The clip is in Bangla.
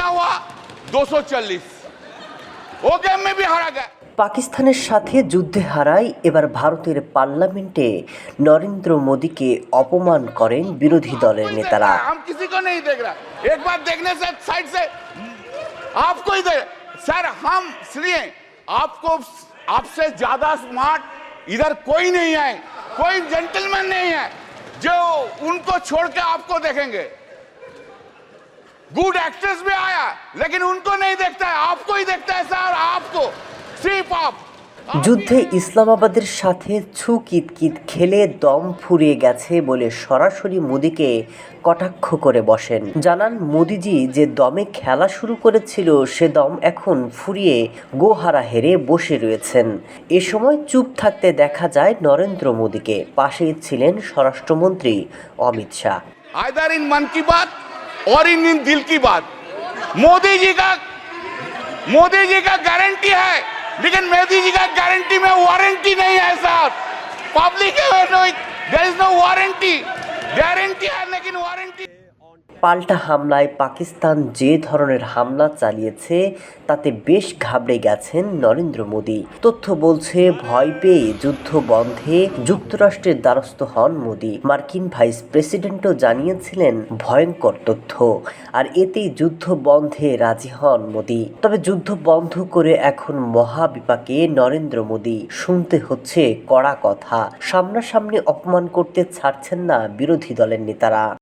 240 वो गेम में भी हारा गया পাকিস্তানের সাথে যুদ্ধে হারায় এবার ভারতের পার্লামেন্টে নরেন্দ্র মোদীকে অপমান করেন বিরোধী দলের कोई নেতারা देख रहा है, हम किसी को नहीं देख रहा एक बार देखने से साइड से आपको ही देख सर हम इसलिए आपको आपसे ज्यादा स्मार्ट इधर कोई नहीं है कोई जेंटलमैन नहीं है जो उनको छोड़ के आपको देखेंगे गुड एक्ट्रेस भी आया लेकिन उनको नहीं देखता है आपको ही देखता है सर आपको सिर्फ आप যুদ্ধে ইসলামাবাদের সাথে ছু কিতকিত খেলে দম ফুরিয়ে গেছে বলে সরাসরি মোদীকে কটাক্ষ করে বসেন জানান মোদিজি যে দমে খেলা শুরু করেছিল সে দম এখন ফুরিয়ে গোহারা হেরে বসে রয়েছেন এ সময় চুপ থাকতে দেখা যায় নরেন্দ্র মোদীকে পাশেই ছিলেন স্বরাষ্ট্রমন্ত্রী অমিত শাহ आइदर इन मन की बात और इन दिन दिल की बात। मोदी जी का, मोदी जी का गारंटी है, लेकिन मोदी जी का गारंटी में वारंटी नहीं है साहब public there no warranty guarantee है, लेकिन वारंटी পাল্টা হামলায় পাকিস্তান যে ধরনের হামলা চালিয়েছে, তাতে বেশ ঘাবড়ে গেছেন নরেন্দ্র মোদী। তথ্য বলছে, ভয় পেয়ে যুদ্ধ বন্ধে যুক্তরাষ্ট্রের দ্বারস্থ হন মোদী। মার্কিন ভাইস প্রেসিডেন্টও জানিয়েছিলেন, ভয়ঙ্কর তথ্য। আর এতেই যুদ্ধ বন্ধে রাজি হন মোদী। তবে যুদ্ধ বন্ধ করে এখন মহাবিপাকে নরেন্দ্র মোদী। শুনতে হচ্ছে কড়া কথা। সামনাসামনি অপমান করতে ছাড়ছেন না বিরোধী দলের নেতারা।